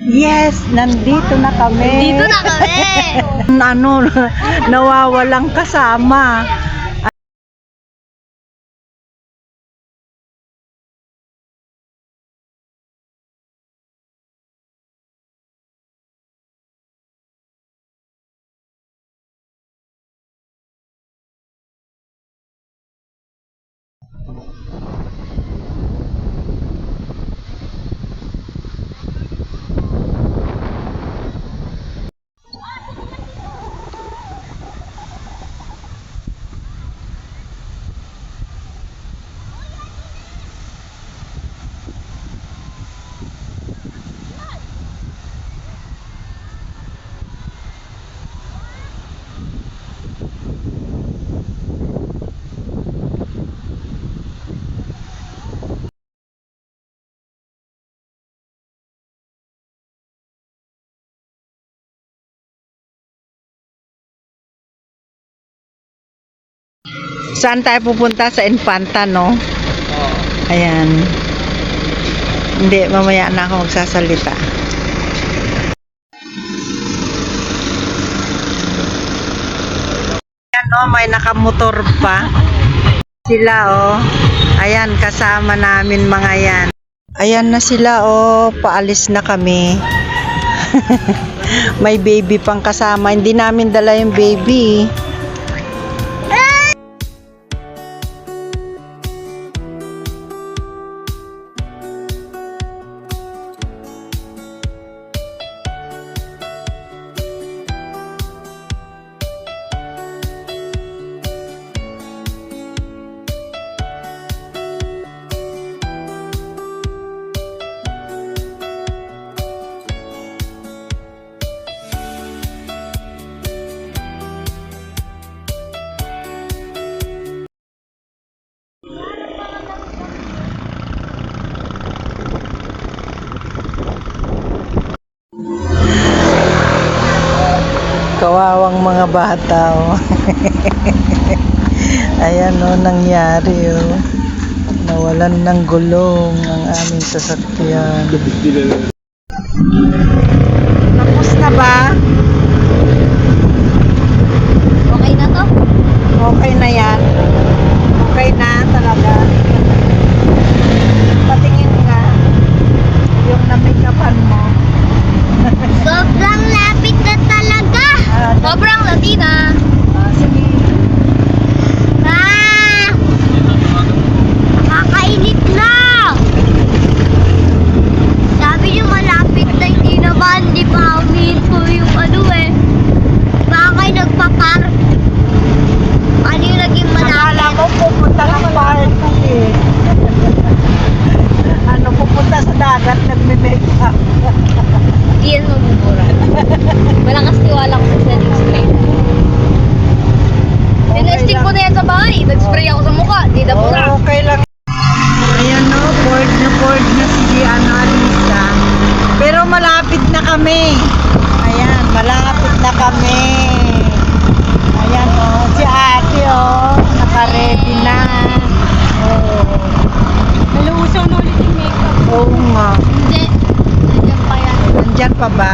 Yes, nandito na kami. Dito na kami. ano, nawawalang kasama. Saan tayo pupunta? Sa Infanta, no? Ayan. Hindi, mamaya na ako magsasalita. Ayan, no, may nakamotor pa. Sila, oh. Ayan, kasama namin mga yan. Ayan na sila, oh. Paalis na kami. may baby pang kasama. Hindi namin dala yung baby. Kawawang mga bata, oh. Ayan, oh, nangyari, oh. Nawalan ng gulong ang aming sasakyan. Tapos na ba? Okay na to? Okay na yan. Okay na talaga. Patingin nga. Yung na-makeupan mo. Sobrang lapit na talaga. Ah, Sobrang latina. ah, sige. Ah! Nakakainit na! Sabi niyo malapit na hindi naman, di pa ko yung ano eh. Baka kayo nagpa-park. Ano yung naging Akala malapit? ko pupunta ng park eh. ano, pupunta sa dagat, nagme-makeup. Hindi yan mabubura. Malakas tiwala ko sa setting spray. Tinesting ko na yan sa bahay. Nag-spray ako sa mukha. Di na bura. Oo, okay lang. Ayan no, board na board na si Gianna Alisa. Pero malapit na kami. Ayan, malapit na kami. Ayan oh, si ate oh, naka-ready na. Oo. Nalusaw na ulit yung makeup. Oo nga. Hindi. Nandiyan pa yan. Nandyan pa ba?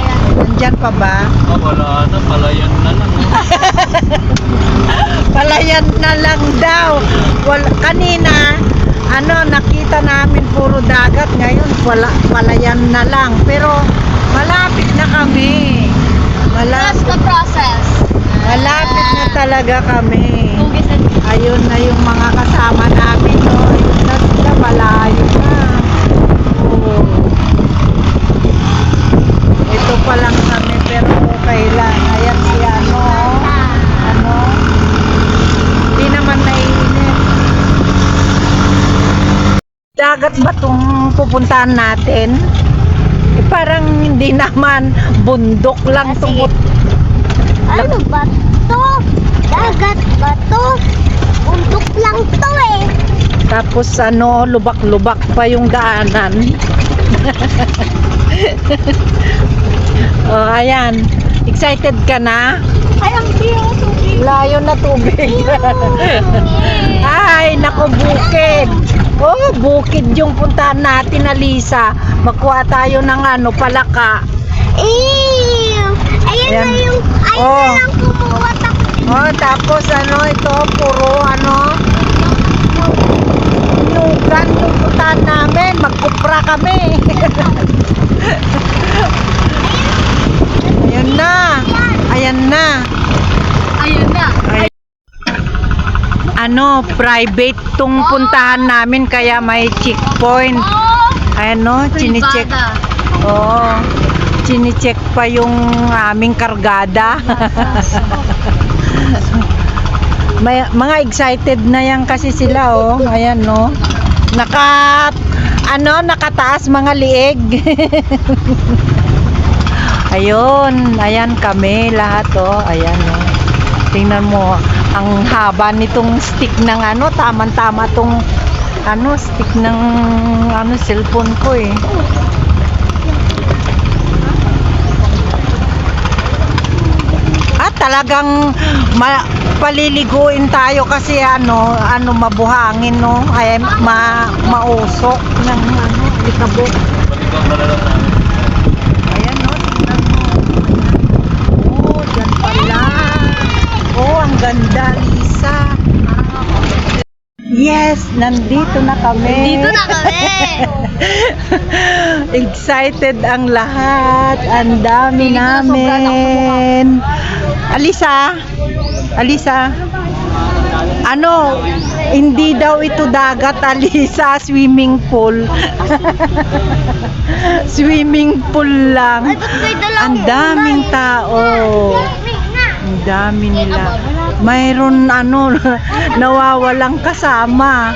Yan. Nandyan pa ba? Ah, wala na, palayan na lang. oh. Palayan na lang daw. Wala, kanina, ano, nakita namin puro dagat. Ngayon, wala, palayan na lang. Pero, malapit na kami. Trust Malapit, the process. malapit na talaga kami. Ayun na yung mga kasama namin. No? Ayun na sila, malayo na. Oo. Ito pa lang kami, pero okay lang. Ayan si ano, ano, hindi naman naiinit. Dagat ba itong pupuntahan natin? Eh, parang hindi naman bundok lang Ah, sige. Ano ba to? Dagat ba to? Bundok lang to eh. Tapos ano, lubak-lubak pa yung daanan. Oh, ayan. Excited ka na? Ay, ang biyo, tubig. Layo na tubig. Ay. Oh, bukid yung puntahan natin, Alisa. Magkuha tayo ng ano, palaka. Ew! Ayan, Ayan. na yung, ayun Oh. na lang kumuha tapos Oh, tapos ano, ito, puro ano, nugan yung puntahan namin. Magkupra kami. Ayan na. Ayan na. Ano, private tong puntahan namin kaya may checkpoint. Oh! Ayan no, chinicheck. Oo. Chinicheck pa yung aming kargada. May, mga excited na yan kasi sila oh. Ayan no. Naka ano, nakataas mga lieg. Ayun, ayan kami lahat oh. Ayan oh. Tingnan mo, ang haba nitong stick ng ano, tama-tama tong ano, stick ng ano, cellphone ko eh. At talagang ma- paliliguin tayo kasi ano, ano mabuhangin no, ay ma mausok ng ano, likabok. Paligaw ka na lang namin. Ayan no, tingnan mo. Oh, dyan pala. Oh, ang ganda, Lisa. Yes, nandito na kami. Dito na kami. Excited ang lahat. Ang dami namin. Alisa? Alisa? Ano? Hindi daw ito dagat, Alisa. Swimming pool. swimming pool lang. Ang daming kulay? tao. Ang dami nila. Mayroon ano, nawawalang kasama.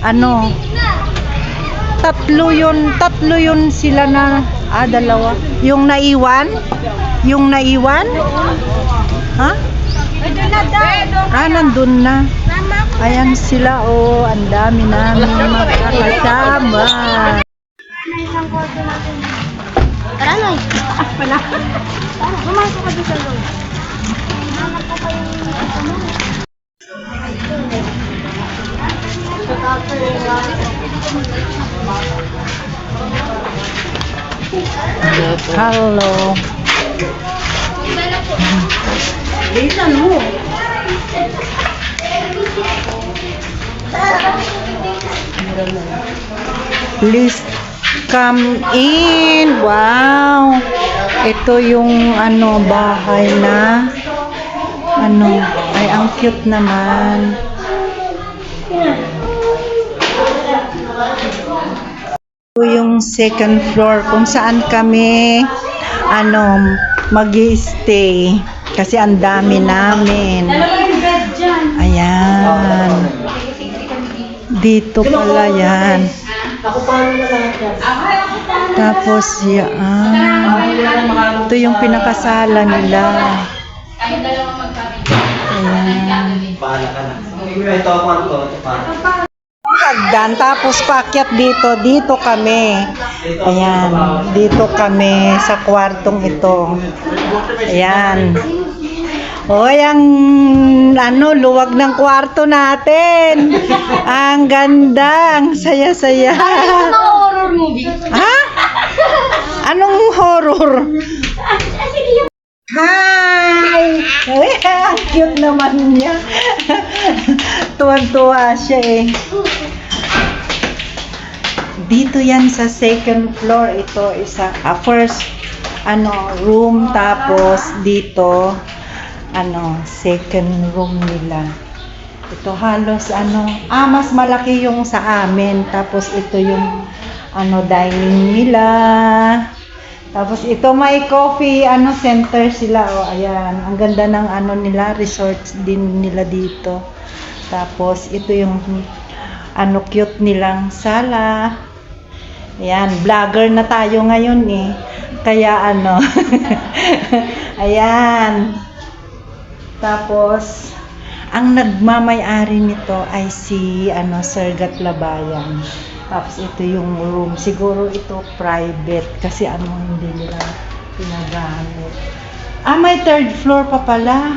Ano, tatlo yun, tatlo yun sila na, ah, dalawa. Yung naiwan? Yung naiwan? Ha? Ah, nandun na. Ayan sila, oh, ang dami namin magkakasama. Tara, Noy. Wala. Tara, pumasok ka doon sa loob. Yung kasama mo. Hello. Please come in. Wow. Ito yung ano bahay na ano ay ang cute naman. Ito yung second floor kung saan kami ano mag-stay kasi ang dami namin. Ayan. Dito pala yan. Tapos yan. Ito yung pinakasala nila. Ayan. Ito ako ang to. Hagdan, tapos pakyat dito, dito kami. Ayan, dito kami sa kwartong ito. Ayan. Hoy, ang ano, luwag ng kwarto natin. Ang ganda, ang saya-saya. horror movie. Ha? Anong horror? Hi! Cute naman niya. Tuwan-tuwa siya eh. Dito yan sa second floor. Ito isa, ah, first ano, room tapos dito ano, second room nila. Ito halos ano, ah mas malaki yung sa amin. Tapos ito yung ano dining nila. Tapos ito may coffee ano center sila oh ayan. Ang ganda ng ano nila resorts din nila dito. Tapos ito yung ano cute nilang sala. Ayan, vlogger na tayo ngayon eh. Kaya ano. ayan. Tapos ang nagmamay-ari nito ay si ano Sir Gatlabayan. Tapos ito yung room. Siguro ito private kasi ano hindi nila pinagamit. Ah, may third floor pa pala.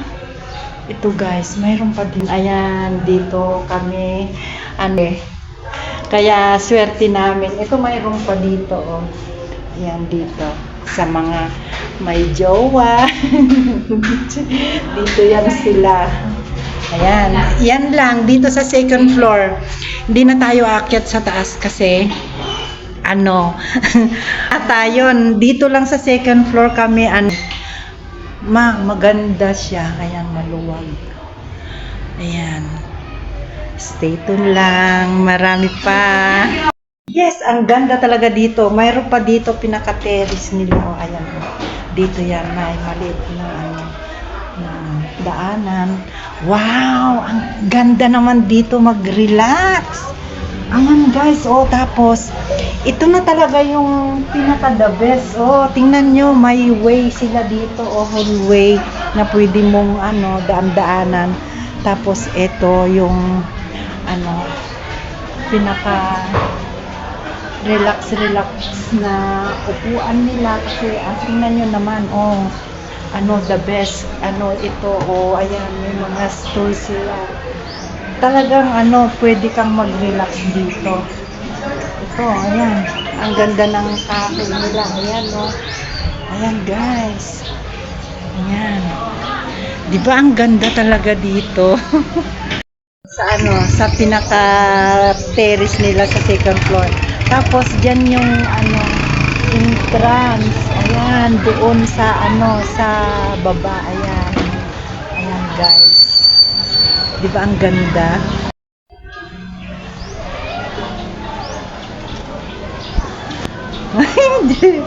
Ito guys, mayroon pa din. Ayan, dito kami. Ano eh. Kaya swerte namin. Ito mayroon pa dito oh. Ayan dito. Sa mga may jowa. dito yan sila. Ayan. Yan lang. Dito sa second floor. Hindi na tayo aakyat sa taas kasi ano. At ayun, dito lang sa second floor kami ano. Ma, maganda siya. Ayan, maluwag. Ayan. Stay tuned lang. Marami pa. Yes, ang ganda talaga dito. Mayroon pa dito pinaka-terrace nila. O, ayan. o. Dito yan. May maliit na ano daanan. Wow! Ang ganda naman dito mag-relax. Ayan guys, oh tapos ito na talaga yung pinaka the best. Oh, tingnan nyo, may way sila dito, oh hallway na pwede mong ano, daan-daanan. Tapos ito yung ano pinaka relax relax na upuan nila kasi ah, tingnan nyo naman oh ano the best ano ito oh ayan may mga stools sila. Talagang ano pwede kang mag-relax dito. Ito ayan ang ganda ng kahoy nila. Ayan oh ayan guys. Ayan. Di ba ang ganda talaga dito? Sa ano sa pinaka terrace nila sa second floor. Tapos dyan yung ano entrance ayan doon sa ano sa baba. Ayan. Ayan guys. Di ba ang ganda? Hindi.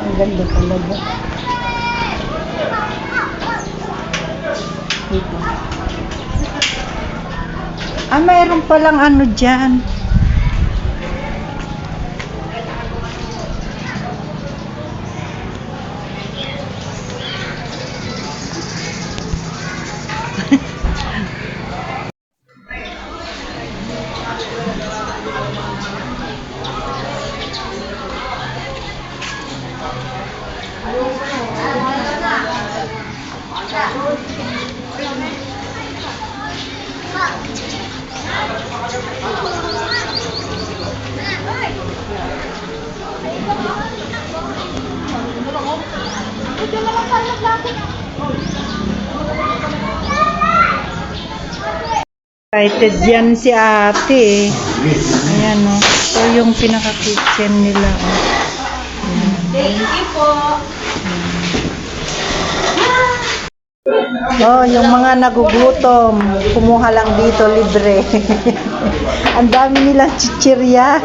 Ang ganda talaga. Ah mayroon palang ano dyan Excited yan si ate. Ayan o. Ito yung pinaka-kitchen nila. Oh. Thank you po. Oh, yung mga nagugutom, kumuha lang dito libre. ang dami nilang chichirya.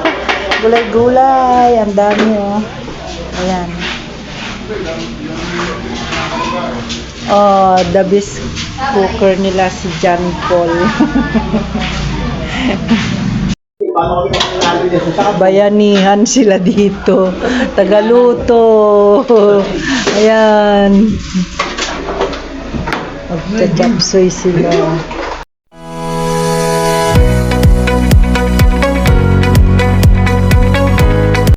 Gulay-gulay, ang dami oh. Ayan. Oh, the best cooker nila si John Paul. Bayanihan sila dito. Tagaluto. Ayan. Magcha-chapsoy sila.